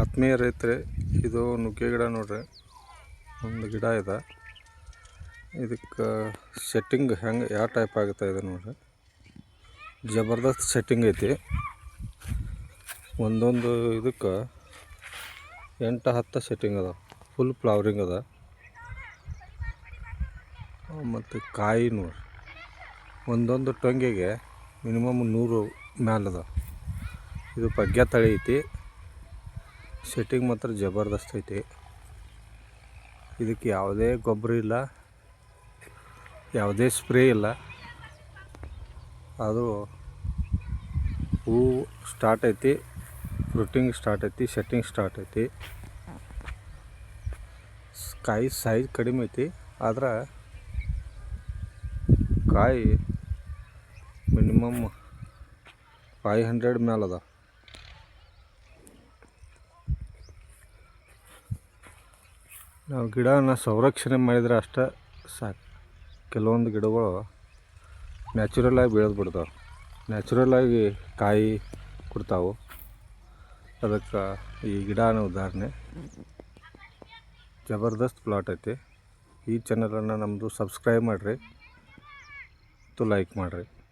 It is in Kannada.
ಆತ್ಮೀಯ ರೈತರೆ, ಇದು ನುಗ್ಗೆ ಗಿಡ ನೋಡ್ರಿ. ಒಂದು ಗಿಡ ಇದೆ. ಇದಕ್ಕೆ ಸೆಟ್ಟಿಂಗ್ ಹೆಂಗೆ, ಯಾವ ಟೈಪ್ ಆಗುತ್ತೆ ಇದೆ ನೋಡ್ರಿ. ಜಬರ್ದಸ್ತ್ ಸೆಟ್ಟಿಂಗ್ ಐತಿ. ಒಂದೊಂದು ಇದಕ್ಕೆ ಎಂಟು, ಹತ್ತು ಸೆಟ್ಟಿಂಗ್ ಅದ ಫುಲ್ ಫ್ಲವರಿಂಗ್ ಅದ. ಮತ್ತು ಕಾಯಿ ನೋಡ್ರಿ. ಒಂದೊಂದು ಟೊಂಗೆಗೆ ಮಿನಿಮಮ್ ನೂರು ಮ್ಯಾಲದ ಇದು ಪಗ್ಗೆ ತಳಿ ಐತಿ. ಸೆಟ್ಟಿಂಗ್ ಮಾತ್ರ ಜಬರ್ದಸ್ತ್ ಐತಿ. ಇದಕ್ಕೆ ಯಾವುದೇ ಗೊಬ್ಬರ ಇಲ್ಲ, ಯಾವುದೇ ಸ್ಪ್ರೇ ಇಲ್ಲ. ಅದು ಹೂವು ಸ್ಟಾರ್ಟ್ ಐತಿ ಫ್ರೂಟಿಂಗ್ ಸ್ಟಾರ್ಟ್ ಐತಿ ಸೆಟ್ಟಿಂಗ್ ಸ್ಟಾರ್ಟ್ ಐತಿ. ಕಾಯಿ ಸೈಜ್ ಕಡಿಮೆ ಐತಿ, ಆದ್ರೆ ಕಾಯಿ ಮಿನಿಮಮ್ ಫೈವ್ ಹಂಡ್ರೆಡ್ ಮೇಲೆ ಅದ. ನಾವು ಗಿಡನ ಸಂರಕ್ಷಣೆ ಮಾಡಿದ್ರೆ ಅಷ್ಟೇ ಸಾಕು. ಕೆಲವೊಂದು ಗಿಡಗಳು ನ್ಯಾಚುರಲ್ ಆಗಿ ಬೆಳೆದು ಬಿಡ್ತಾವೆ. ನ್ಯಾಚುರಲ್ ಆಗಿ ಕಾಯಿ ಕೊಡ್ತಾವೆ. ಅದಕ್ಕೆ ಈ ಗಿಡನ ಉದಾಹರಣೆ. ಜಬರ್ದಸ್ತ್ ಪ್ಲಾಟ್ ಐತಿ. ಈ ಚಾನಲನ್ನು ನಮ್ಮದು ಸಬ್ಸ್ಕ್ರೈಬ್ ಮಾಡಿರಿ. ಮತ್ತು ಲೈಕ್ ಮಾಡಿರಿ.